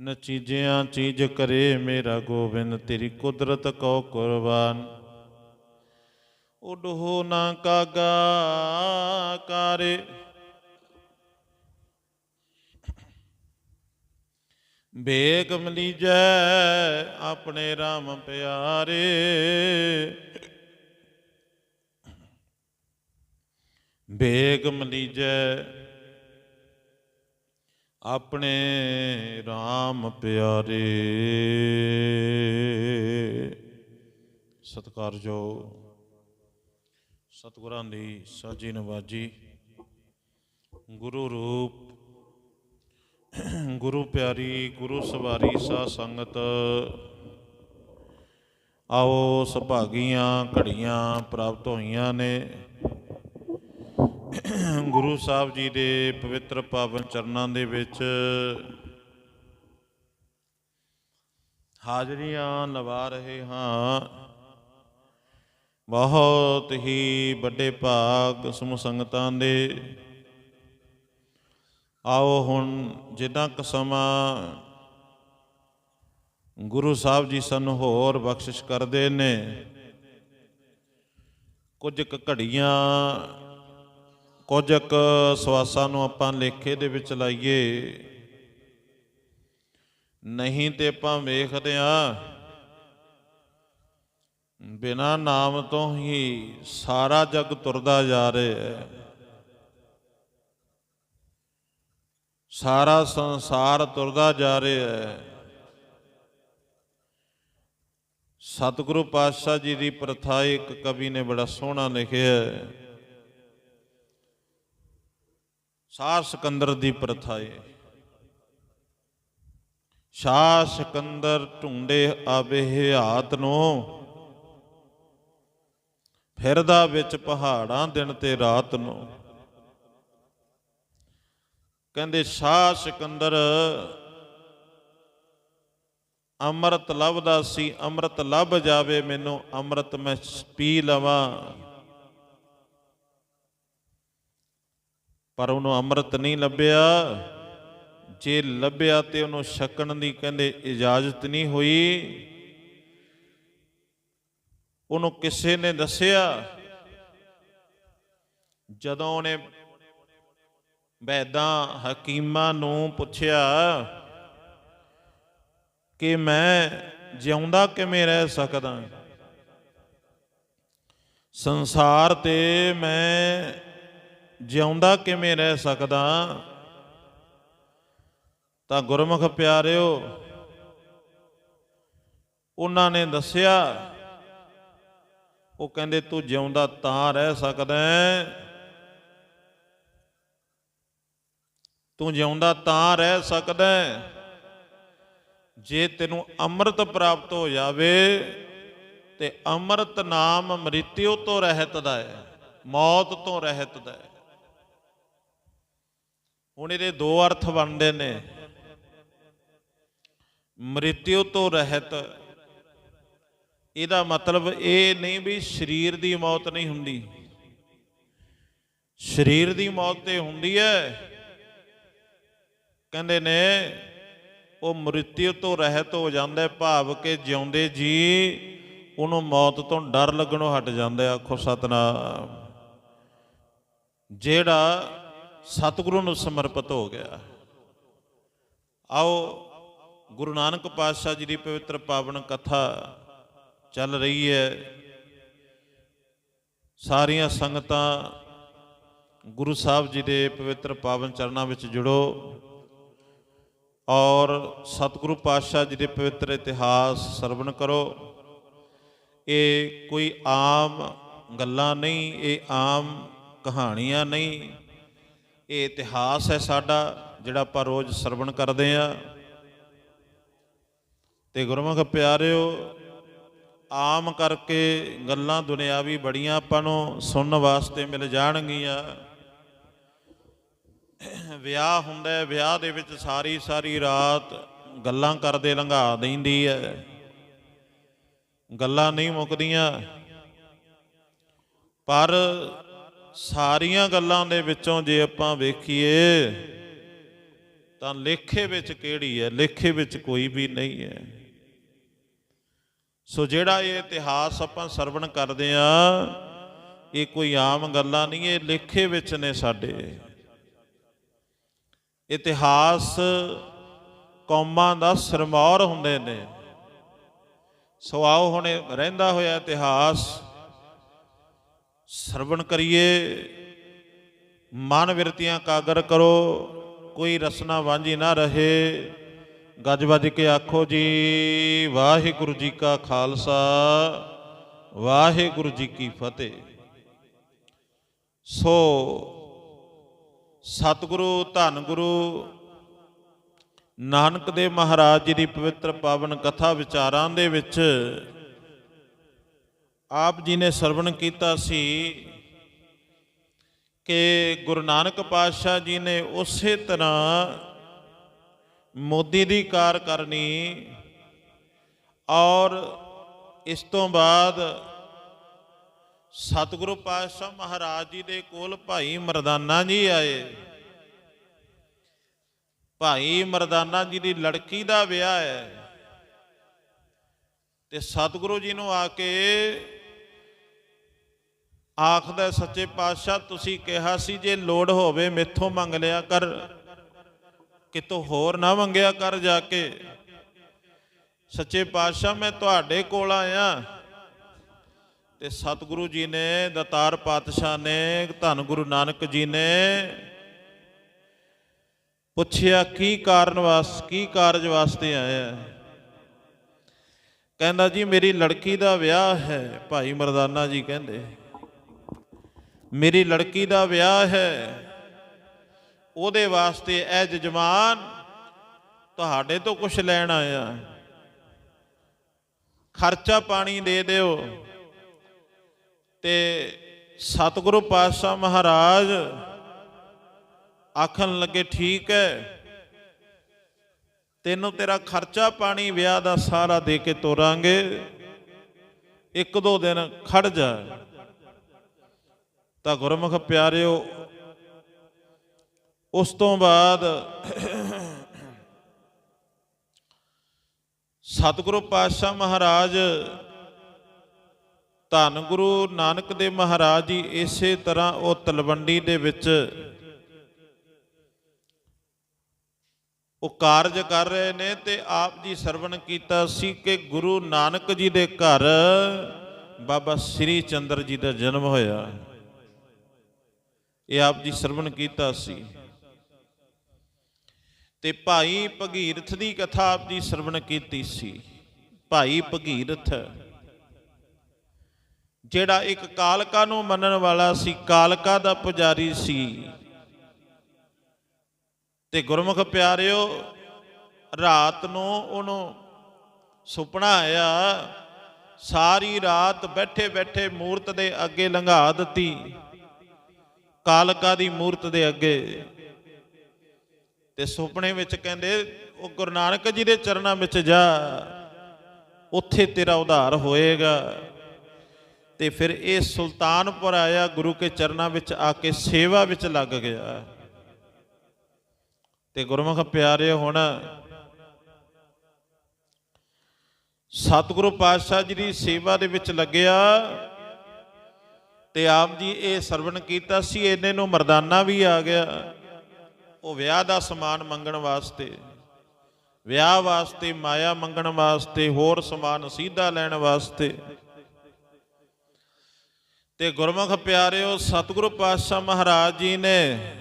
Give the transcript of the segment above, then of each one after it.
ਨ ਚੀਜ਼ਿਆਂ ਚੀਜ਼ ਕਰੇ ਮੇਰਾ ਗੋਬਿੰਦ, ਤੇਰੀ ਕੁਦਰਤ ਕੋ ਕੁਰਬਾਨ। ਉਡੋ ਨਾ ਕਾਗਾ ਕਾਰੇ। ਬੇਗ ਮਲੀਜੈ ਆਪਣੇ RAM ਪਿਆਰੇ। ਬੇਗ ਮਲੀਜੈ ਆਪਣੇ RAM ਪਿਆਰੇ। ਸਤਿਕਾਰਯੋਗ ਸਤਿਗੁਰਾਂ ਦੀ ਸਾਜੀ ਨਵਾਜੀ ਗੁਰੂ ਰੂਪ, ਗੁਰੂ ਪਿਆਰੀ, ਗੁਰੂ ਸਵਾਰੀ ਸਾਧ ਸੰਗਤ, ਆਓ ਸੁਭਾਗੀਆਂ ਘੜੀਆਂ ਪ੍ਰਾਪਤ ਹੋਈਆਂ ਨੇ। ਗੁਰੂ ਸਾਹਿਬ ਜੀ ਦੇ ਪਵਿੱਤਰ ਪਾਵਨ ਚਰਨਾਂ ਦੇ ਵਿੱਚ ਹਾਜ਼ਰੀਆਂ ਲਵਾ ਰਹੇ ਹਾਂ। ਬਹੁਤ ਹੀ ਵੱਡੇ ਭਾਗ ਸਮੂਹ ਸੰਗਤਾਂ ਦੇ। ਆਓ ਹੁਣ ਜਿੰਨਾ ਕੁ ਸਮਾਂ ਗੁਰੂ ਸਾਹਿਬ ਜੀ ਸਾਨੂੰ ਹੋਰ ਬਖਸ਼ਿਸ਼ ਕਰਦੇ ਨੇ। ਕੁਝ ਕੁ ਘੜੀਆਂ ਕੁਝ ਕੁ ਸਵਾਸਾਂ ਨੂੰ ਆਪਾਂ ਲੇਖੇ ਦੇ ਵਿੱਚ ਲਾਈਏ। ਨਹੀਂ ਤੇ ਆਪਾਂ ਵੇਖਦੇ ਆ ਬਿਨਾ ਨਾਮ ਤੋਂ ਹੀ ਸਾਰਾ ਜਗ ਤੁਰਦਾ ਜਾ ਰਿਹਾ ਹੈ। ਸਾਰਾ ਸੰਸਾਰ ਤੁਰਦਾ ਜਾ ਰਿਹਾ ਹੈ। ਸਤਿਗੁਰੂ ਪਾਤਸ਼ਾਹ ਜੀ ਦੀ ਪ੍ਰਥਾ ਇੱਕ ਕਵੀ ਨੇ ਬੜਾ ਸੋਹਣਾ ਲਿਖਿਆ ਹੈ। ਸ਼ਾਹ ਸਿਕੰਦਰ ਦੀ ਪ੍ਰਥਾ ਏ। ਸ਼ਾਹ ਸਿਕੰਦਰ ਢੁੰਡੇ ਆਵੇ ਹਾਤ ਨੂੰ, ਫਿਰਦਾ ਵਿੱਚ ਪਹਾੜਾਂ ਦਿਨ ਤੇ ਰਾਤ ਨੂੰ। ਕਹਿੰਦੇ ਸ਼ਾਹ ਸਿਕੰਦਰ ਅੰਮ੍ਰਿਤ ਲੱਭਦਾ ਸੀ, ਅੰਮ੍ਰਿਤ ਲੱਭ ਜਾਵੇ ਮੈਨੂੰ, ਅੰਮ੍ਰਿਤ ਮੈਂ ਪੀ ਲਵਾਂ। ਪਰ ਉਹਨੂੰ ਅੰਮ੍ਰਿਤ ਨਹੀਂ ਲੱਭਿਆ। ਜੇ ਲੱਭਿਆ ਤੇ ਉਹਨੂੰ ਛਕਣ ਦੀ ਕਹਿੰਦੇ ਇਜਾਜ਼ਤ ਨਹੀਂ ਹੋਈ। ਉਹਨੂੰ ਕਿਸੇ ਨੇ ਦੱਸਿਆ। ਜਦੋਂ ਉਹਨੇ ਵੈਦਾਂ ਹਕੀਮਾਂ ਨੂੰ ਪੁੱਛਿਆ ਕਿ ਮੈਂ ਜਿਉਂਦਾ ਕਿਵੇਂ ਰਹਿ ਸਕਦਾ? ਸੰਸਾਰ ਤੇ ਮੈਂ ਜਿਉਂਦਾ ਕਿਵੇਂ ਰਹਿ ਸਕਦਾ? ਤਾਂ ਗੁਰਮੁਖ ਪਿਆਰਿਓ, ਉਹਨਾਂ ਨੇ ਦੱਸਿਆ, ਉਹ ਕਹਿੰਦੇ, ਤੂੰ ਜਿਉਂਦਾ ਤਾਂ ਰਹਿ ਸਕਦਾ ਤੂੰ ਜਿਉਂਦਾ ਤਾਂ ਰਹਿ ਸਕਦਾ ਜੇ ਤੈਨੂੰ ਅੰਮ੍ਰਿਤ ਪ੍ਰਾਪਤ ਹੋ ਜਾਵੇ, ਤੇ ਅੰਮ੍ਰਿਤ ਨਾਮ ਮ੍ਰਿਤਿਉ ਤੋਂ ਰਹਿਤ ਦਾ ਹੈ, ਮੌਤ ਤੋਂ ਰਹਿਤ ਦਾ ਹੈ। ਹੁਣ ਇਹਦੇ ਦੋ ਅਰਥ ਬਣਦੇ ਨੇ। ਮ੍ਰਿਤਿਉ ਤੋਂ ਰਹਿਤ। ਇਹਦਾ ਮਤਲਬ ਇਹ ਨਹੀਂ ਵੀ ਸਰੀਰ ਦੀ ਮੌਤ ਨਹੀਂ ਹੁੰਦੀ। ਸਰੀਰ ਦੀ ਮੌਤ ਤੇ ਹੁੰਦੀ ਹੈ। ਕਹਿੰਦੇ ਨੇ, ਉਹ ਮ੍ਰਿਤਿਉ ਤੋਂ ਰਹਿਤ ਹੋ ਜਾਂਦਾ ਭਾਵ ਕਿ ਜਿਉਂਦੇ ਜੀ ਉਹਨੂੰ ਮੌਤ ਤੋਂ ਡਰ ਲੱਗਣੋਂ ਹਟ ਜਾਂਦਾ ਆਖੋ ਸਤਨਾਮ। ਜਿਹੜਾ ਸਤਿਗੁਰੂ ਨੂੰ ਸਮਰਪਿਤ ਹੋ ਗਿਆ। ਆਓ ਗੁਰੂ ਨਾਨਕ ਪਾਤਸ਼ਾਹ ਜੀ ਦੀ ਪਵਿੱਤਰ ਪਾਵਨ ਕਥਾ ਚੱਲ ਰਹੀ ਹੈ। ਸਾਰੀਆਂ ਸੰਗਤਾਂ ਗੁਰੂ ਸਾਹਿਬ ਜੀ ਦੇ ਪਵਿੱਤਰ ਪਾਵਨ ਚਰਨਾਂ ਵਿੱਚ ਜੁੜੋ ਔਰ ਸਤਿਗੁਰੂ ਪਾਤਸ਼ਾਹ ਜੀ ਦੇ ਪਵਿੱਤਰ ਇਤਿਹਾਸ ਸਰਵਣ ਕਰੋ। ਇਹ ਕੋਈ ਆਮ ਗੱਲਾਂ ਨਹੀਂ, ਇਹ ਆਮ ਕਹਾਣੀਆਂ ਨਹੀਂ। ਇਹ ਇਤਿਹਾਸ ਹੈ ਸਾਡਾ, ਜਿਹੜਾ ਆਪਾਂ ਰੋਜ਼ ਸਰਵਣ ਕਰਦੇ ਆ ਤੇ ਗੁਰਮੁਖ ਪਿਆਰਿਓ, ਆਮ ਕਰਕੇ ਗੱਲਾਂ ਦੁਨਿਆਵੀ ਬੜੀਆਂ ਆਪਾਂ ਨੂੰ ਸੁਣਨ ਵਾਸਤੇ ਮਿਲ ਜਾਣਗੀਆਂ। ਵਿਆਹ ਹੁੰਦਾ ਹੈ, ਵਿਆਹ ਦੇ ਵਿੱਚ ਸਾਰੀ ਸਾਰੀ ਰਾਤ ਗੱਲਾਂ ਕਰਦੇ ਲੰਘਾ ਦਿੰਦੀ ਹੈ। ਗੱਲਾਂ ਨਹੀਂ ਮੁੱਕਦੀਆਂ। ਪਰ ਸਾਰੀਆਂ ਗੱਲਾਂ ਦੇ ਵਿੱਚੋਂ ਜੇ ਆਪਾਂ ਵੇਖੀਏ, ਤਾਂ ਲੇਖੇ ਵਿੱਚ ਕਿਹੜੀ ਹੈ? ਲੇਖੇ ਵਿੱਚ ਕੋਈ ਵੀ ਨਹੀਂ ਹੈ। ਸੋ ਜਿਹੜਾ ਇਹ ਇਤਿਹਾਸ ਆਪਾਂ ਸਰਵਣ ਕਰਦੇ ਆ ਇਹ ਕੋਈ ਆਮ ਗੱਲਾਂ ਨਹੀਂ, ਇਹ ਲੇਖੇ ਵਿੱਚ ਨੇ ਸਾਡੇ। ਇਤਿਹਾਸ ਕੌਮਾਂ ਦਾ ਸਰਮੌਰ ਹੁੰਦੇ ਨੇ। ਸੋ ਆਓ ਹੁਣ ਰਹਿੰਦਾ ਹੋਇਆ ਇਤਿਹਾਸ ਸਰਵਣ ਕਰੀਏ। ਮਨ ਵਿਰਤੀਆਂ ਕਾਗਰ ਕਰੋ। ਕੋਈ ਰਸਨਾ ਵਾਂਝੀ ਨਾ ਰਹੇ। ਗੱਜ ਵੱਜ ਕੇ ਆਖੋ ਜੀ, ਵਾਹਿਗੁਰੂ ਜੀ ਕਾ ਖਾਲਸਾ, ਵਾਹਿਗੁਰੂ ਜੀ ਕੀ ਫਤਿਹ। ਸੋ ਸਤਿਗੁਰੂ ਧੰਨ ਗੁਰੂ ਨਾਨਕ ਦੇਵ ਮਹਾਰਾਜ ਜੀ ਦੀ ਪਵਿੱਤਰ ਪਾਵਨ ਕਥਾ ਵਿਚਾਰਾਂ ਦੇ ਵਿੱਚ ਆਪ ਜੀ ਨੇ ਸਰਵਣ ਕੀਤਾ ਸੀ ਕਿ ਗੁਰੂ ਨਾਨਕ ਪਾਤਸ਼ਾਹ ਜੀ ਨੇ ਉਸੇ ਤਰ੍ਹਾਂ ਮੋਦੀ ਦੀ ਕਾਰ ਕਰਨੀ ਔਰ ਇਸ ਤੋਂ ਬਾਅਦ ਸਤਿਗੁਰੂ ਪਾਤਸ਼ਾਹ ਮਹਾਰਾਜ ਜੀ ਦੇ ਕੋਲ ਭਾਈ ਮਰਦਾਨਾ ਜੀ ਆਏ। ਭਾਈ ਮਰਦਾਨਾ ਜੀ ਦੀ ਲੜਕੀ ਦਾ ਵਿਆਹ ਹੈ। ਤੇ ਸਤਿਗੁਰੂ ਜੀ ਨੂੰ ਆ ਕੇ ਆਖਦਾ ਸੱਚੇ ਪਾਤਸ਼ਾਹ, ਤੁਸੀਂ ਕਿਹਾ ਸੀ ਜੇ ਲੋੜ ਹੋਵੇ ਮੇਥੋਂ ਮੰਗ ਲਿਆ ਕਰ। ਕਿਤੋਂ ਹੋਰ ਨਾ ਮੰਗਿਆ ਕਰ ਜਾ ਕੇ। ਸੱਚੇ ਪਾਤਸ਼ਾਹ, ਮੈਂ ਤੁਹਾਡੇ ਕੋਲ ਆਇਆ। ਤੇ ਸਤਿਗੁਰੂ ਜੀ ਨੇ, ਦਤਾਰ ਪਾਤਸ਼ਾਹ ਨੇ, ਧੰਨ ਗੁਰੂ ਨਾਨਕ ਜੀ ਨੇ ਪੁੱਛਿਆ, ਕੀ ਕਾਰਨ ਵਾਸ, ਕੀ ਕਾਰਜ ਵਾਸਤੇ ਆਇਆ? ਕਹਿੰਦਾ, ਜੀ, ਮੇਰੀ ਲੜਕੀ ਦਾ ਵਿਆਹ ਹੈ। ਭਾਈ ਮਰਦਾਨਾ ਜੀ ਕਹਿੰਦੇ ਮੇਰੀ ਲੜਕੀ ਦਾ ਵਿਆਹ ਹੈ। ਉਹਦੇ ਵਾਸਤੇ ਐ ਜਜਮਾਨ ਤੁਹਾਡੇ ਤੋਂ ਕੁਝ ਲੈਣ ਆਇਆ। ਖਰਚਾ ਪਾਣੀ ਦੇ ਦਿਓ। ਤੇ ਸਤਿਗੁਰੂ ਪਾਤਸ਼ਾਹ ਮਹਾਰਾਜ ਆਖਣ ਲੱਗੇ, ਠੀਕ ਹੈ। ਤੈਨੂੰ ਤੇਰਾ ਖਰਚਾ ਪਾਣੀ ਵਿਆਹ ਦਾ ਸਾਰਾ ਦੇ ਕੇ ਤੋਰਾਂਗੇ। ਇੱਕ ਦੋ ਦਿਨ ਖੜ ਜਾ। ਤਾਂ ਗੁਰਮੁਖ ਪਿਆਰਿਓ, ਉਸ ਤੋਂ ਬਾਅਦ ਸਤਿਗੁਰੂ ਪਾਤਸ਼ਾਹ ਮਹਾਰਾਜ, ਧੰਨ ਗੁਰੂ ਨਾਨਕ ਦੇਵ ਮਹਾਰਾਜ ਜੀ ਇਸੇ ਤਰ੍ਹਾਂ ਉਹ ਤਲਵੰਡੀ ਦੇ ਵਿੱਚ ਉਹ ਕਾਰਜ ਕਰ ਰਹੇ ਨੇ ਤੇ ਆਪ ਜੀ ਸਰਵਣ ਕੀਤਾ ਸੀ ਕਿ ਗੁਰੂ ਨਾਨਕ ਜੀ ਦੇ ਘਰ ਬਾਬਾ ਸ੍ਰੀ ਚੰਦਰ ਜੀ ਦਾ ਜਨਮ ਹੋਇਆ। ਇਹ ਆਪ ਜੀ ਸਰਵਣ ਕੀਤਾ ਸੀ। ਤੇ ਭਾਈ ਭਗੀਰਥ ਦੀ ਕਥਾ ਆਪ ਜੀ ਸਰਵਣ ਕੀਤੀ ਸੀ। ਭਾਈ ਭਗੀਰਥ, ਜਿਹੜਾ ਇੱਕ ਕਾਲਕਾ ਨੂੰ ਮੰਨਣ ਵਾਲਾ ਸੀ, ਕਾਲਕਾ ਦਾ ਪੁਜਾਰੀ ਸੀ। ਤੇ ਗੁਰਮੁਖ ਪਿਆਰਿਓ, ਰਾਤ ਨੂੰ ਉਹਨੂੰ ਸੁਪਨਾ ਆਇਆ, ਸਾਰੀ ਰਾਤ ਬੈਠੇ ਬੈਠੇ ਮੂਰਤ ਦੇ ਅੱਗੇ ਲੰਘਾ ਦਿੱਤੀ। ਕਾਲਕਾ ਦੀ ਮੂਰਤ ਦੇ ਅੱਗੇ। ਤੇ ਸੁਪਨੇ ਵਿੱਚ ਕਹਿੰਦੇ, ਉਹ ਗੁਰੂ ਨਾਨਕ ਜੀ ਦੇ ਚਰਨਾਂ ਵਿੱਚ ਜਾ, ਉੱਥੇ ਤੇਰਾ ਉਧਾਰ ਹੋਏਗਾ। ਤੇ ਫਿਰ ਇਹ ਸੁਲਤਾਨਪੁਰ ਆਇਆ, ਗੁਰੂ ਕੇ ਚਰਨਾਂ ਵਿੱਚ ਆ ਕੇ ਸੇਵਾ ਵਿੱਚ ਲੱਗ ਗਿਆ। ਤੇ ਗੁਰਮੁਖ ਪਿਆਰੇ ਹੁਣ, ਸਤਿਗੁਰੂ ਪਾਤਸ਼ਾਹ ਜੀ ਦੀ ਸੇਵਾ ਦੇ ਵਿੱਚ ਲੱਗਿਆ। ਤੇ ਆਪ ਜੀ ਇਹ ਸਰਵਣ ਕੀਤਾ ਸੀ, ਇਹਨੇ ਨੂੰ ਮਰਦਾਨਾ ਵੀ ਆ ਗਿਆ। ਉਹ ਵਿਆਹ ਦਾ ਸਮਾਨ ਮੰਗਣ ਵਾਸਤੇ, ਵਿਆਹ ਵਾਸਤੇ, ਮਾਇਆ ਮੰਗਣ ਵਾਸਤੇ, ਹੋਰ ਸਮਾਨ ਸਿੱਧਾ ਲੈਣ ਵਾਸਤੇ। ਤੇ ਗੁਰਮੁਖ ਪਿਆਰਿਓ, ਸਤਿਗੁਰੂ ਪਾਤਸ਼ਾਹ ਮਹਾਰਾਜ ਜੀ ਨੇ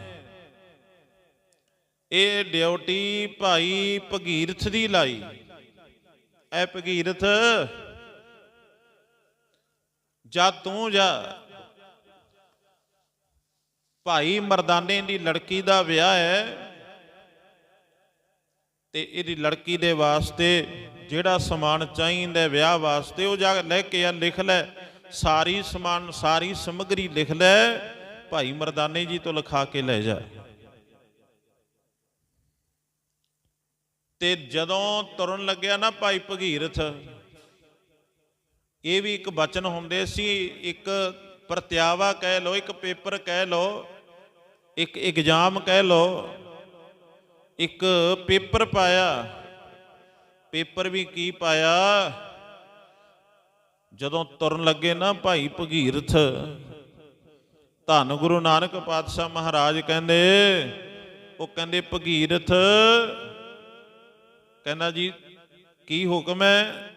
ਇਹ ਡਿਊਟੀ ਭਾਈ ਭਗੀਰਥ ਦੀ ਲਾਈ। ਐ ਭਗੀਰਥ, ਜਾ ਤੂੰ ਜਾ। ਭਾਈ ਮਰਦਾਨੇ ਦੀ ਲੜਕੀ ਦਾ ਵਿਆਹ ਹੈ ਤੇ ਇਹਦੀ ਲੜਕੀ ਦੇ ਵਾਸਤੇ ਜਿਹੜਾ ਸਮਾਨ ਚਾਹੀਦਾ ਵਿਆਹ ਵਾਸਤੇ, ਉਹ ਜਾ ਲੈ ਕੇ ਆ, ਲਿਖ ਲੈ। ਸਾਰੀ ਸਮਾਨ, ਸਾਰੀ ਸਮਗਰੀ ਲਿਖ ਲੈ। ਭਾਈ ਮਰਦਾਨੇ ਜੀ ਤੋਂ ਲਿਖਾ ਕੇ ਲੈ ਜਾ। ਤੇ ਜਦੋਂ ਤੁਰਨ ਲੱਗਿਆ ਨਾ ਭਾਈ ਭਗੀਰਥ, ਇਹ ਵੀ ਇੱਕ ਬਚਨ ਹੁੰਦੇ ਸੀ, ਇੱਕ ਪ੍ਰਤਿਆਵਾ ਕਹਿ ਲੋ ਇੱਕ ਪੇਪਰ ਕਹਿ ਲੋ ਇੱਕ ਇਗਜ਼ਾਮ ਕਹਿ ਲਓ, ਇੱਕ ਪੇਪਰ ਪਾਇਆ। ਪੇਪਰ ਵੀ ਕੀ ਪਾਇਆ? ਜਦੋਂ ਤੁਰਨ ਲੱਗੇ ਨਾ ਭਾਈ ਭਗੀਰਥ, ਧੰਨ ਗੁਰੂ ਨਾਨਕ ਪਾਤਸ਼ਾਹ ਮਹਾਰਾਜ ਕਹਿੰਦੇ, ਉਹ ਕਹਿੰਦੇ, ਭਗੀਰਥ, ਕਹਿੰਦਾ ਜੀ, ਕੀ ਹੁਕਮ ਹੈ?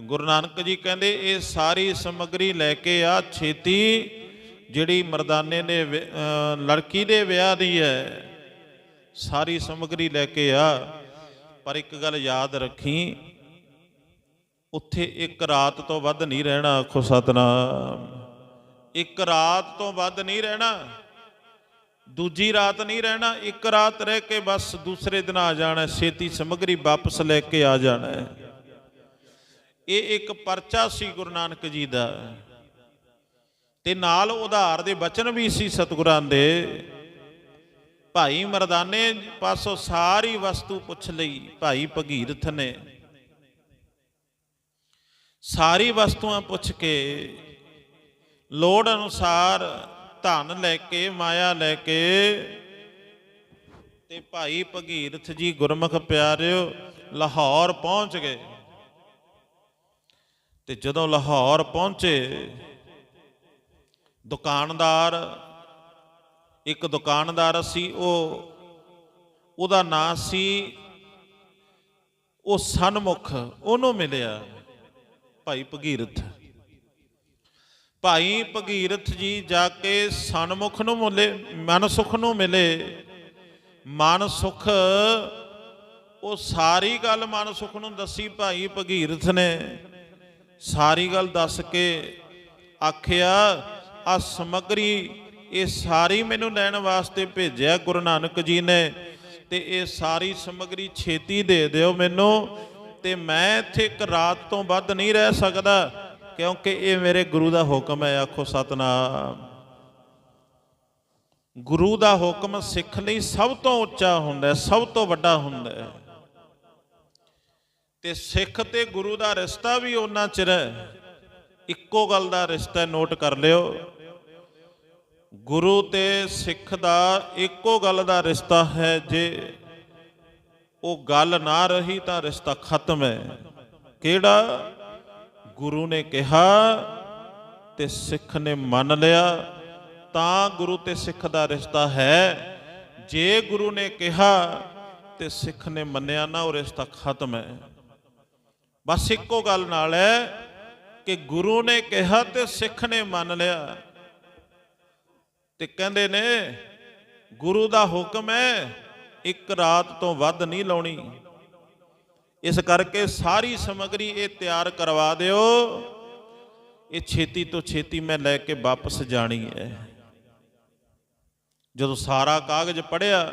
ਗੁਰੂ ਨਾਨਕ ਜੀ ਕਹਿੰਦੇ, ਇਹ ਸਾਰੀ ਸਮੱਗਰੀ ਲੈ ਕੇ ਆ, ਛੇਤੀ ਜਿਹੜੀ ਮਰਦਾਨੇ ਨੇ ਵਿ- ਲੜਕੀ ਦੇ ਵਿਆਹ ਦੀ ਹੈ, ਸਾਰੀ ਸਮੱਗਰੀ ਲੈ ਕੇ ਆ। ਪਰ ਇੱਕ ਗੱਲ ਯਾਦ ਰੱਖੀ, ਉੱਥੇ ਇੱਕ ਰਾਤ ਤੋਂ ਵੱਧ ਨਹੀਂ ਰਹਿਣਾ, ਆਖੋ ਸਤਨਾਮ। ਇੱਕ ਰਾਤ ਤੋਂ ਵੱਧ ਨਹੀਂ ਰਹਿਣਾ, ਦੂਜੀ ਰਾਤ ਨਹੀਂ ਰਹਿਣਾ, ਇੱਕ ਰਾਤ ਰਹਿ ਕੇ ਬਸ ਦੂਸਰੇ ਦਿਨ ਆ ਜਾਣਾ, ਛੇਤੀ ਸਮੱਗਰੀ ਵਾਪਸ ਲੈ ਕੇ ਆ ਜਾਣਾ ਇਹ ਇੱਕ ਪਰਚਾ ਸੀ ਗੁਰੂ ਨਾਨਕ ਜੀ ਦਾ। ਤੇ ਨਾਲ ਉਧਾਰ ਦੇ ਬਚਨ ਵੀ ਸੀ ਸਤਿਗੁਰਾਂ ਦੇ। ਭਾਈ ਮਰਦਾਨੇ ਪਾਸੋਂ ਸਾਰੀ ਵਸਤੂ ਪੁੱਛ ਲਈ, ਭਾਈ ਭਗੀਰਥ ਨੇ। ਸਾਰੀ ਵਸਤੂਆਂ ਪੁੱਛ ਕੇ ਲੋੜ ਅਨੁਸਾਰ ਧਨ ਲੈ ਕੇ, ਮਾਇਆ ਲੈ ਕੇ ਤੇ ਭਾਈ ਭਗੀਰਥ ਜੀ ਗੁਰਮੁਖ ਪਿਆਰਿਓ ਲਾਹੌਰ ਪਹੁੰਚ ਗਏ। ਤੇ ਜਦੋਂ ਲਾਹੌਰ ਪਹੁੰਚੇ ਦੁਕਾਨਦਾਰ, ਇੱਕ ਦੁਕਾਨਦਾਰ ਸੀ, ਉਹ, ਉਹਦਾ ਨਾਂ ਸੀ, ਉਹ ਸਨਮੁਖ, ਉਹਨੂੰ ਮਿਲਿਆ ਭਾਈ ਭਗੀਰਥ। ਭਾਈ ਭਗੀਰਥ ਜੀ ਜਾ ਕੇ ਸਨਮੁਖ ਨੂੰ ਮਿਲੇ, ਮਨ ਸੁਖ ਨੂੰ ਮਿਲੇ। ਮਨ ਸੁਖ, ਉਹ ਸਾਰੀ ਗੱਲ ਮਨ ਸੁਖ ਨੂੰ ਦੱਸੀ ਭਾਈ ਭਗੀਰਥ ਨੇ। ਸਾਰੀ ਗੱਲ ਦੱਸ ਕੇ ਆਖਿਆ ਆ ਸਮਗਰੀ ਇਹ ਸਾਰੀ ਮੈਨੂੰ ਲੈਣ ਵਾਸਤੇ ਭੇਜਿਆ ਗੁਰੂ ਨਾਨਕ ਜੀ ਨੇ ਤੇ ਇਹ ਸਾਰੀ ਸਮਗਰੀ ਛੇਤੀ ਦੇ ਦਿਓ ਮੈਨੂੰ ਤੇ ਮੈਂ ਇੱਥੇ ਇੱਕ ਰਾਤ ਤੋਂ ਵੱਧ ਨਹੀਂ ਰਹਿ ਸਕਦਾ ਕਿਉਂਕਿ ਇਹ ਮੇਰੇ ਗੁਰੂ ਦਾ ਹੁਕਮ ਹੈ, ਆਖੋ ਸਤਨਾਮ। ਗੁਰੂ ਦਾ ਹੁਕਮ ਸਿੱਖ ਲਈ ਸਭ ਤੋਂ ਉੱਚਾ ਹੁੰਦਾ ਹੈ, ਸਭ ਤੋਂ ਵੱਡਾ ਹੁੰਦਾ ਹੈ। ਤੇ ਸਿੱਖ ਤੇ ਗੁਰੂ ਦਾ ਰਿਸ਼ਤਾ ਵੀ ਉਹਨਾਂ ਚਿਰ ਇੱਕੋ ਗੱਲ ਦਾ ਰਿਸ਼ਤਾ ਨੋਟ ਕਰ ਲਿਓ। ਗੁਰੂ ਤੇ ਸਿੱਖ ਦਾ ਇੱਕੋ ਗੱਲ ਦਾ ਰਿਸ਼ਤਾ ਹੈ ਜੇ ਉਹ ਗੱਲ ਨਾ ਰਹੀ ਤਾਂ ਰਿਸ਼ਤਾ ਖਤਮ ਹੈ। ਕਿਹੜਾ? ਗੁਰੂ ਨੇ ਕਿਹਾ ਤੇ ਸਿੱਖ ਨੇ ਮੰਨ ਲਿਆ, ਤਾਂ ਗੁਰੂ ਤੇ ਸਿੱਖ ਦਾ ਰਿਸ਼ਤਾ ਹੈ। ਜੇ ਗੁਰੂ ਨੇ ਕਿਹਾ ਤੇ ਸਿੱਖ ਨੇ ਮੰਨਿਆ ਨਾ, ਉਹ ਰਿਸ਼ਤਾ ਖਤਮ ਹੈ। ਬਸ ਇੱਕੋ ਗੱਲ ਨਾਲ ਹੈ ਕਿ ਗੁਰੂ ਨੇ ਕਿਹਾ ਤੇ ਸਿੱਖ ਨੇ ਮੰਨ ਲਿਆ। ਤੇ ਕਹਿੰਦੇ ਨੇ, ਗੁਰੂ ਦਾ ਹੁਕਮ ਹੈ, ਇੱਕ ਰਾਤ ਤੋਂ ਵੱਧ ਨਹੀਂ ਲਾਉਣੀ। ਇਸ ਕਰਕੇ ਸਾਰੀ ਸਮਗਰੀ ਇਹ ਤਿਆਰ ਕਰਵਾ ਦਿਓ। ਇਹ ਛੇਤੀ ਤੋਂ ਛੇਤੀ ਮੈਂ ਲੈ ਕੇ ਵਾਪਸ ਜਾਣੀ ਹੈ। ਜਦੋਂ ਸਾਰਾ ਕਾਗਜ਼ ਪੜਿਆ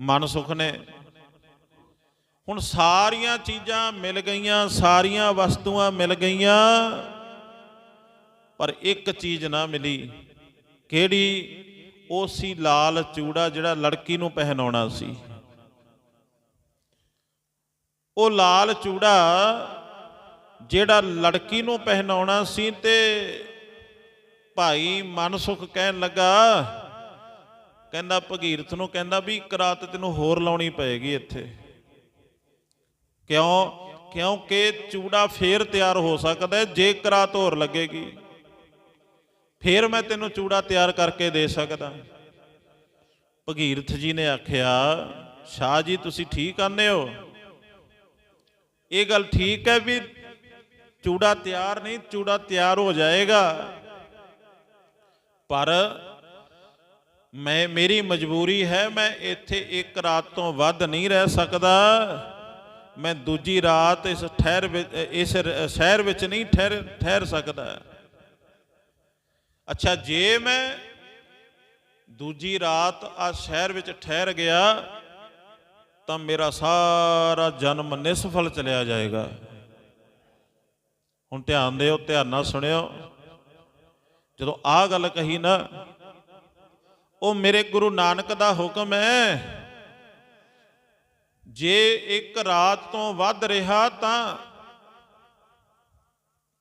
ਮਨ ਸੁਖ ਨੇ, ਹੁਣ ਸਾਰੀਆਂ ਚੀਜ਼ਾਂ ਮਿਲ ਗਈਆਂ, ਸਾਰੀਆਂ ਵਸਤੂਆਂ ਮਿਲ ਗਈਆਂ ਪਰ ਇੱਕ ਚੀਜ਼ ਨਾ ਮਿਲੀ। ਕਿਹੜੀ? ਉਹ ਸੀ ਲਾਲ ਚੂੜਾ ਜਿਹੜਾ ਲੜਕੀ ਨੂੰ ਪਹਿਨਾਉਣਾ ਸੀ। ਉਹ ਲਾਲ ਚੂੜਾ ਜਿਹੜਾ ਲੜਕੀ ਨੂੰ ਪਹਿਨਾਉਣਾ ਸੀ ਤੇ ਭਾਈ ਮਨਸੁਖ ਕਹਿਣ ਲੱਗਾ, ਕਹਿੰਦਾ ਭਗੀਰਥ ਨੂੰ, ਕਹਿੰਦਾ ਵੀ ਇੱਕ ਰਾਤ ਤੈਨੂੰ ਹੋਰ ਲਾਉਣੀ ਪਏਗੀ ਇੱਥੇ। ਕਿਉਂ? ਕਿਉਂਕਿ ਚੂੜਾ ਫੇਰ ਤਿਆਰ ਹੋ ਸਕਦਾ ਜੇ ਇੱਕ ਰਾਤ ਹੋਰ ਲੱਗੇਗੀ। ਫੇਰ ਮੈਂ ਤੈਨੂੰ ਚੂੜਾ ਤਿਆਰ ਕਰਕੇ ਦੇ ਸਕਦਾ। ਭਗੀਰਥ ਜੀ ਨੇ ਆਖਿਆ, ਸ਼ਾਹ ਜੀ, ਤੁਸੀਂ ਠੀਕ ਆਨੇ ਹੋ? ਇਹ ਗੱਲ ਠੀਕ ਹੈ ਵੀ ਚੂੜਾ ਤਿਆਰ ਨਹੀਂ, ਚੂੜਾ ਤਿਆਰ ਹੋ ਜਾਏਗਾ। ਪਰ ਮੈਂ, ਮੇਰੀ ਮਜਬੂਰੀ ਹੈ, ਮੈਂ ਇੱਥੇ ਇੱਕ ਰਾਤ ਤੋਂ ਵੱਧ ਨਹੀਂ ਰਹਿ ਸਕਦਾ। ਮੈਂ ਦੂਜੀ ਰਾਤ ਇਸ ਠਹਿਰ ਵਿੱਚ, ਇਸ ਸ਼ਹਿਰ ਵਿੱਚ ਨਹੀਂ ਠਹਿਰ ਠਹਿਰ ਸਕਦਾ। ਅੱਛਾ, ਜੇ ਮੈਂ ਦੂਜੀ ਰਾਤ ਆ ਸ਼ਹਿਰ ਵਿੱਚ ਠਹਿਰ ਗਿਆ, ਤਾਂ ਮੇਰਾ ਸਾਰਾ ਜਨਮ ਨਿਸਫਲ ਚਲਿਆ ਜਾਏਗਾ। ਹੁਣ ਧਿਆਨ ਦਿਓ, ਧਿਆਨ ਨਾਲ ਸੁਣਿਓ। ਜਦੋਂ ਆ ਗੱਲ ਕਹੀ ਨਾ, ਉਹ ਮੇਰੇ ਗੁਰੂ ਨਾਨਕ ਦਾ ਹੁਕਮ ਹੈ, ਜੇ ਇੱਕ ਰਾਤ ਤੋਂ ਵੱਧ ਰਿਹਾ ਤਾਂ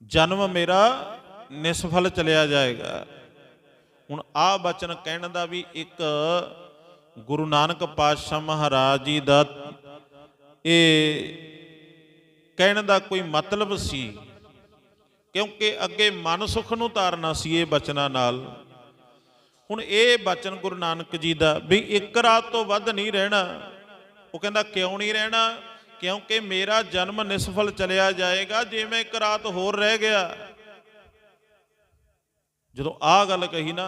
ਜਨਮ ਮੇਰਾ ਨਿਸਫਲ ਚਲਿਆ ਜਾਏਗਾ। ਹੁਣ ਆ ਬਚਨ ਕਹਿਣ ਦਾ ਵੀ ਇੱਕ ਗੁਰੂ ਨਾਨਕ ਪਾਤਸ਼ਾਹ ਮਹਾਰਾਜ ਜੀ ਦਾ ਇਹ ਕਹਿਣ ਦਾ ਕੋਈ ਮਤਲਬ ਸੀ, ਕਿਉਂਕਿ ਅੱਗੇ ਮਨ ਸੁਖ ਨੂੰ ਤਾਰਨਾ ਸੀ ਇਹ ਬਚਨਾਂ ਨਾਲ। ਹੁਣ ਇਹ ਬਚਨ ਗੁਰੂ ਨਾਨਕ ਜੀ ਦਾ ਵੀ ਇੱਕ ਰਾਤ ਤੋਂ ਵੱਧ ਨਹੀਂ ਰਹਿਣਾ। ਉਹ ਕਹਿੰਦਾ, ਕਿਉਂ ਨਹੀਂ ਰਹਿਣਾ? ਕਿਉਂਕਿ ਮੇਰਾ ਜਨਮ ਨਿਸਫਲ ਚਲਿਆ ਜਾਏਗਾ ਜੇ ਮੈਂ ਇੱਕ ਰਾਤ ਹੋਰ ਰਹਿ ਗਿਆ। ਜਦੋਂ ਆਹ ਗੱਲ ਕਹੀ ਨਾ,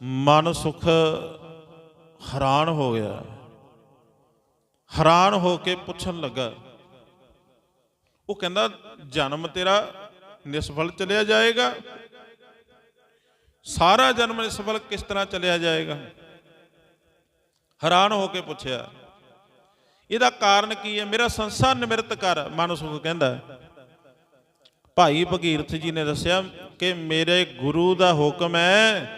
ਮਨ ਸੁਖ ਹੈਰਾਨ ਹੋ ਗਿਆ। ਹੈਰਾਨ ਹੋ ਕੇ ਪੁੱਛਣ ਲੱਗਾ, ਉਹ ਕਹਿੰਦਾ, ਜਨਮ ਤੇਰਾ ਨਿਸਫਲ ਚਲਿਆ ਜਾਏਗਾ। ਸਾਰਾ ਜਨਮ ਨਿਸਫਲ ਕਿਸ ਤਰ੍ਹਾਂ ਚਲਿਆ ਜਾਏਗਾ? ਹੈਰਾਨ ਹੋ ਕੇ ਪੁੱਛਿਆ, ਇਹਦਾ ਕਾਰਨ ਕੀ ਹੈ? ਮੇਰਾ ਸੰਸਾਰ ਨਿਮਰਤ ਕਰ, ਮਨ ਸੁਖ ਕਹਿੰਦਾ। ਭਾਈ ਭਗੀਰਥ ਜੀ ਨੇ ਦੱਸਿਆ ਕਿ ਮੇਰੇ ਗੁਰੂ ਦਾ ਹੁਕਮ ਹੈ,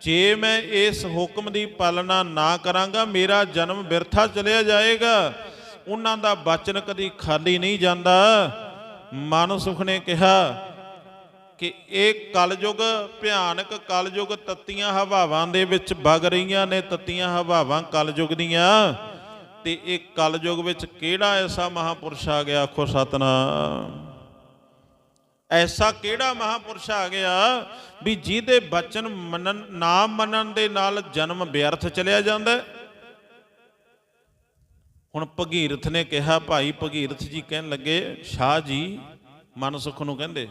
ਜੇ ਮੈਂ ਇਸ ਹੁਕਮ ਦੀ ਪਾਲਣਾ ਨਾ ਕਰਾਂਗਾ, ਮੇਰਾ ਜਨਮ ਬਿਰਥਾ ਚਲਿਆ ਜਾਏਗਾ। ਉਹਨਾਂ ਦਾ ਬਚਨ ਕਦੀ ਖਾਲੀ ਨਹੀਂ ਜਾਂਦਾ। ਮਨ ਸੁਖ ਨੇ ਕਿਹਾ ਕਿ ਇਹ ਕਲਯੁਗ, ਭਿਆਨਕ ਕਲਯੁਗ ਤੱਤੀਆਂ ਹਵਾਵਾਂ ਦੇ ਵਿੱਚ ਵਗ ਰਹੀਆਂ ਨੇ, ਤੱਤੀਆਂ ਹਵਾਵਾਂ ਕਲਯੁਗ ਦੀਆਂ। ਤੇ ਇਹ ਕਲਯੁਗ ਵਿੱਚ ਕਿਹੜਾ ਐਸਾ ਮਹਾਪੁਰਸ਼ ਆ ਗਿਆ? ਆਖੋ ਸਤਨਾਮ। ਐਸਾ ਕਿਹੜਾ ਮਹਾਪੁਰਸ਼ ਆ ਗਿਆ ਵੀ ਜਿਹਦੇ ਬਚਨ ਮੰਨਣ ਨਾ ਮੰਨਣ ਦੇ ਨਾਲ ਜਨਮ ਵਿਅਰਥ ਚਲਿਆ ਜਾਂਦਾ ਹੁਣ ਭਗੀਰਥ ਨੇ ਕਿਹਾ, ਭਾਈ ਭਗੀਰਥ ਜੀ ਕਹਿਣ ਲੱਗੇ, ਸ਼ਾਹ ਜੀ, ਮਨ ਸੁਖ ਨੂੰ ਕਹਿੰਦੇ।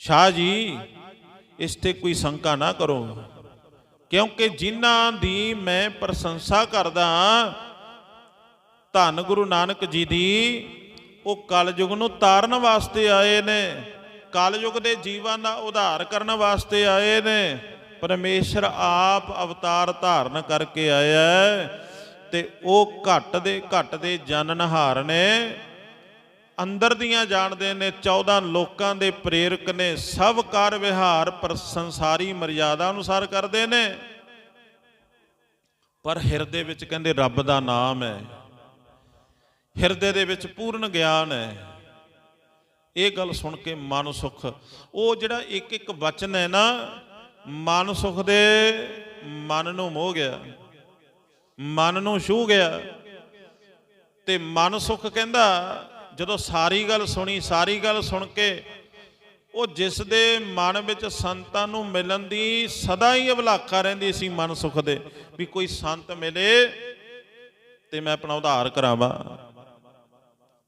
ਸ਼ਾਹ ਜੀ, ਇਸ ਤੇ ਕੋਈ ਸ਼ੰਕਾ ਨਾ ਕਰੋ। ਕਿਉਂਕਿ ਜਿਨ੍ਹਾਂ ਦੀ ਮੈਂ ਪ੍ਰਸ਼ੰਸਾ ਕਰਦਾ ਧੰਨ ਗੁਰੂ ਨਾਨਕ ਜੀ ਦੀ ਉਹ ਕਲਯੁਗ ਨੂੰ ਤਾਰਨ ਵਾਸਤੇ ਆਏ ਨੇ। ਕਲਯੁਗ ਦੇ ਜੀਵਾਂ ਦਾ ਉਧਾਰ ਕਰਨ ਵਾਸਤੇ ਆਏ ਨੇ। ਪਰਮੇਸ਼ਰ ਆਪ ਅਵਤਾਰ ਧਾਰਨ ਕਰਕੇ ਆਇਆ ਤੇ ਉਹ ਘਟ ਦੇ ਘਟ ਦੇ ਜਨਨਹਾਰ ਨੇ। ਅੰਦਰ ਦੀਆਂ ਜਾਣਦੇ ਨੇ 14 ਲੋਕਾਂ ਦੇ ਪ੍ਰੇਰਕ ਨੇ, ਸਭ ਕਾਰ ਵਿਹਾਰ ਪਰ ਸੰਸਾਰੀ ਮਰਿਆਦਾ ਅਨੁਸਾਰ ਕਰਦੇ ਨੇ। ਪਰ ਹਿਰਦੇ ਵਿੱਚ ਕਹਿੰਦੇ ਰੱਬ ਦਾ ਨਾਮ ਹੈ। ਹਿਰਦੇ ਦੇ ਵਿੱਚ ਪੂਰਨ ਗਿਆਨ ਹੈ। ਇਹ ਗੱਲ ਸੁਣ ਕੇ ਮਨ ਸੁਖ। ਉਹ ਜਿਹੜਾ ਇੱਕ ਇੱਕ ਵਚਨ ਹੈ ਨਾ, ਮਨ ਸੁਖ ਦੇ ਮਨ ਨੂੰ ਮੋਹ ਗਿਆ, ਮਨ ਨੂੰ ਛੂ ਗਿਆ। ਤੇ ਮਨ ਸੁਖ ਕਹਿੰਦਾ, ਜਦੋਂ ਸਾਰੀ ਗੱਲ ਸੁਣੀ, ਸਾਰੀ ਗੱਲ ਸੁਣ ਕੇ, ਉਹ ਜਿਸ ਦੇ ਮਨ ਵਿੱਚ ਸੰਤਾਂ ਨੂੰ ਮਿਲਣ ਦੀ ਸਦਾ ਹੀ ਅਭਲਾਖਾ ਰਹਿੰਦੀ ਸੀ ਮਨ ਸੁਖ ਦੇ, ਵੀ ਕੋਈ ਸੰਤ ਮਿਲੇ ਤੇ ਮੈਂ ਆਪਣਾ ਉਧਾਰ ਕਰਾਵਾਂ।